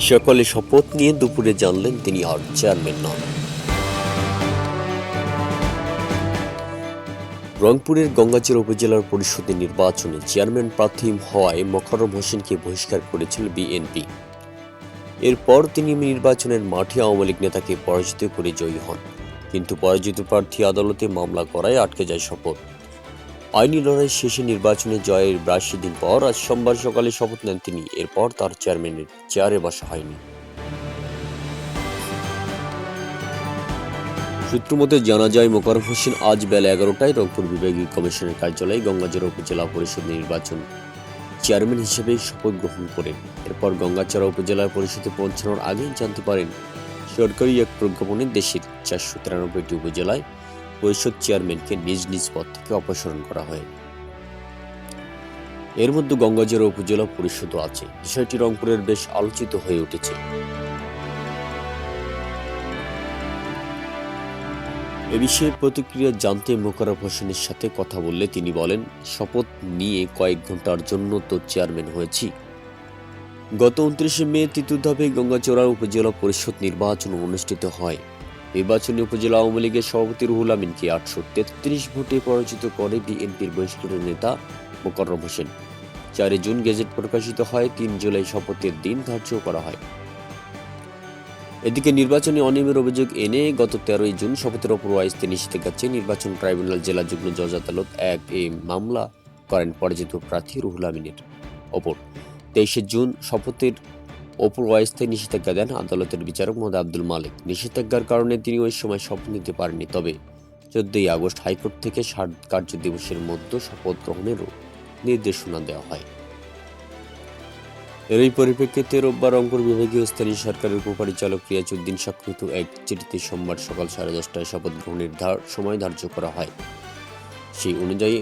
সকালে শপথ নিয়ে দুপুরে জানলেন তিনি আর চেয়ারম্যান নন। রংপুরের গঙ্গাচড়া উপজেলার পরিষদের নির্বাচনে চেয়ারম্যান প্রার্থী হওয়ায় মকরম হোসেনকে বহিষ্কার করেছিল বিএনপি। এরপর তিনি নির্বাচনের মাঠে আওয়ামী লীগ নেতাকে পরাজিত করে জয়ী হন। কিন্তু পরাজিত প্রার্থী আদালতে মামলা করায় আটকে যায় শপথ। আইনি লড়াই শেষে নির্বাচনে জয়ের বাইশে দিন পর আজ সোমবার সকালে শপথ নেন তিনি। এরপর তার চেয়ারম্যানের চেয়ারে বসা হয়নি। সূত্র মতে জানা যায় মোকারম হোসেন আজ বেলা এগারোটায় রংপুর বিভাগীয় কমিশনের কার্যালয়ে গঙ্গাজোড়া উপজেলা পরিষদ নির্বাচন চেয়ারম্যান হিসেবে শপথ গ্রহণ করেন। এরপর গঙ্গাচড়া উপজেলা পরিষদে পৌঁছানোর আগেই জানতে পারেন, সরকারি এক প্রজ্ঞাপনে দেশের চারশো তিরানব্বইটি উপজেলায় পরিষদ চেয়ারম্যানকে নিজ নিজ পদ থেকে অপসারণ করা হয়। এর মধ্যে গঙ্গাজোড়া উপজেলা পরিষদও আছে। বিষয়টি রংপুরের বেশ আলোচিত হয়ে উঠেছে। এ বিষয়ে প্রতিক্রিয়া জানতে মোকাররব হোসেনের সাথে কথা বললে তিনি বলেন, শপথ নিয়ে কয়েক ঘণ্টার জন্য তো চেয়ারম্যান হয়েছি। গত উনত্রিশে মে তৃতীয় ধাপে গঙ্গাচড়া উপজেলা পরিষদ নির্বাচন অনুষ্ঠিত হয়। নির্বাচনে উপজেলা আওয়ামী লীগের সভাপতি রুহুল আমিনকে আটশো তেত্রিশ ভোটে পরাজিত করে বিএনপির বহিষ্কৃত নেতা মোকাররম হোসেন। চারই জুন গেজেট প্রকাশিত হয়, তিন জুলাই শপথের দিন ধার্য করা হয়। এদিকে নির্বাচনে অনিয়মের অভিযোগ এনে গত তেরোই জুন শপথের ওপর ওয়াইসতে নিষেধাজ্ঞা চেয়ে নির্বাচন ট্রাইব্যুনাল জেলা যুগ্ম জজ আদালত এক এ মামলা করেন পরাজিত প্রার্থী রুহুল আমিনের। ওপর তেইশে জুন শপথের অপর ওয়াইসতে নিষেধাজ্ঞা দেন আদালতের বিচারক মোহাম্মদ আব্দুল মালিক। নিষেধাজ্ঞার কারণে তিনি ওই সময় শপথ নিতে পারেননি, তবে চোদ্দই আগস্ট হাইকোর্ট থেকে ষাট কার্য দিবসের মধ্যে শপথ গ্রহণেরও নির্দেশনা দেওয়া হয়। এরই পরিপ্রেক্ষিতে রোববার রংপুর বিভাগীয় স্থানীয় সরকারের উপপরিচালক রিয়াজউদ্দিন স্বাক্ষরিত এক চিঠিতে সোমবার সকাল সাড়ে দশটায় শপথ গ্রহণের সময় ধার্য করা হয়। সেই অনুযায়ী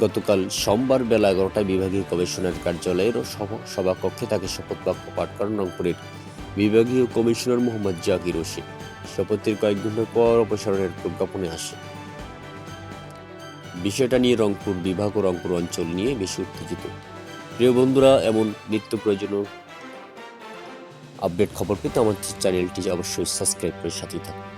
গতকাল সোমবার বেলা এগারোটায় বিভাগীয় কমিশনার কার্যালয়ের সভা- সভাকক্ষে তাকে শপথ বাক্য পাঠ করেন রংপুরের বিভাগীয় কমিশনার মোহাম্মদ জাকির হোসেন। শপথের কয়েক ঘণ্টা পর অপসারণের প্রজ্ঞাপনে আসে। বিষয়টা নিয়ে রংপুর বিভাগ ও রংপুর অঞ্চল নিয়ে বেশি উত্তেজিত। প্রিয় বন্ধুরা, এমন নিত্য প্রয়োজনীয় আপডেট খবর পেতে আমার চ্যানেলটি অবশ্যই সাবস্ক্রাইব করে সাথে থাকুন।